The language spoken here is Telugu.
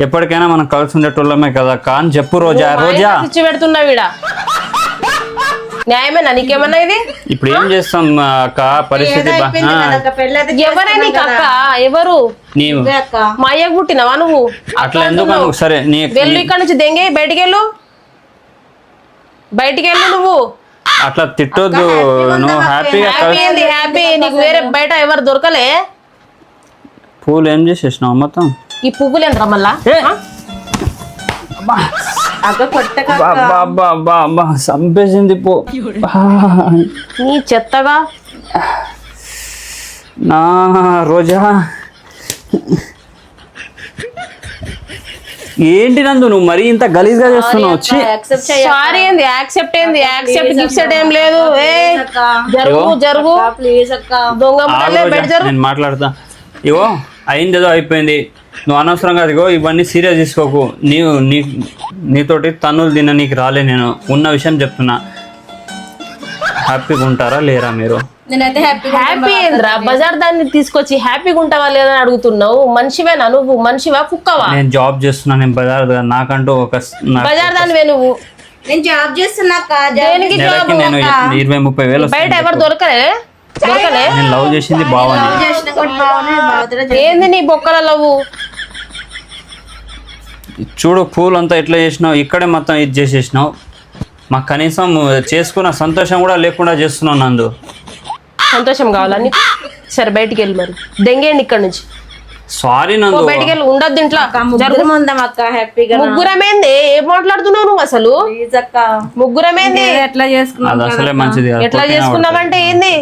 ఎప్పటికైనా మనం కలిసి ఉండేటోళ్ళమే కదా. అని చెప్పు రోజా రోజా. ఇచ్చి పెడుతున్నా వీడ న్యాయమేనా? నీకేమన్నా ఇది? ఇప్పుడు ఏం చేస్తాం అక్క? పరిస్థితి బా- ఆ, పెళ్ళైతే ఎవరే నీకు అక్క? ఎవరు? నీవు అక్క. మా అయ్యకు పుట్టినవా నువ్వు? అట్లా ఎందుకు అను- సరే నీ వెళ్ళు ఇక్కడ నుంచి దెంగే బయటికి వెళ్ళు బయటికి వెళ్ళు నువ్వు. అట్లా తిట్టొద్దు. నువ్వు హ్యాపీగా హ్యాపీ కలిసి ఏంది హ్యాపీ నీకు వేరే బయట ఎవరు దొరకలే? పూలు ఏం చేసేసినావు మొత్తం? ఈ పువ్వులు ఏంట్రా మళ్ళా? చంపేసింది పో. నీ చెత్తగా? నా రోజా. ఏంటి నందు నువ్వు మరీ ఇంత గలీజ్గా చేస్తున్నావు? వచ్చి యాక్సెప్ట్ సారీ ఏంది యాక్సెప్ట్ ఏంది? యాక్సెప్ట్ గిఫ్ట్ ఏం లేదు. జరుగు జరుగు. ప్లీజ్ అక్క. దొంగ నేను మాట్లాడతా. ఇగో అయింది ఏదో అయిపోయింది. నువ్వు అనవసరంగా అదిగో ఇవన్నీ సీరియస్ తీసుకోకు. నీవు నీ నీతోటి తన్నులు తిన్న నీకు రాలే నేను. ఉన్న విషయం చెప్తున్నా. హ్యాపీగా ఉంటారా లేరా మీరు? నేనైతే హ్యాపీ హ్యాపీ ఏంద్రా? బజార్ దాన్ని తీసుకొచ్చి హ్యాపీగా ఉంటావా లేదని అడుగుతున్నావు? మనిషివేనా నువ్వు? మనిషివా? కుక్కవా? నేను జాబ్ చేస్తున్నా నేను బజార్ దగ్గర. నాకంటూ ఒక స్- నాకు బజార్ దానివే నువ్వు? నేను జాబ్ చేస్తున్నా అక్క. దేనికి నెలకి జాబ్ నేను ఇరవై ముప్పై వేలు బయట వస్తుంది ఎవరు దొరకలే? దొరకలే? నేను లవ్ చేసింది బావని. చేసిన కూడా బాగున్నాయి బాగా ఏంది నీ బొక్కల లవ్వు? చూడు పూలు అంతా ఎట్లా చేసినావు ఇక్కడే మొత్తం ఇది చేసేసినావు. మాకు కనీసం చేసుకున్న సంతోషం కూడా లేకుండా చేస్తున్నావు నందు. సంతోషం కావాలా నీకు? సరే బయటికి వెళ్ళి మరి. దెంగేయండి ఇక్కడ నుంచి. సారీ ఓ నందు. బయటికి వెళ్ళి ఉండొద్దు ఇంట్లో. ముగ్గురం ఉందాం అక్క హ్యాపీగా ముగ్గురమేంది? ఏం మాట్లాడుతున్నావు నువ్వు అసలు? ముగ్గురమేంది? ఎట్లా చేసుకున్నాం అది అసలే మంచిది కాదు ఎట్లా చేసుకున్నావంటే ఏంది?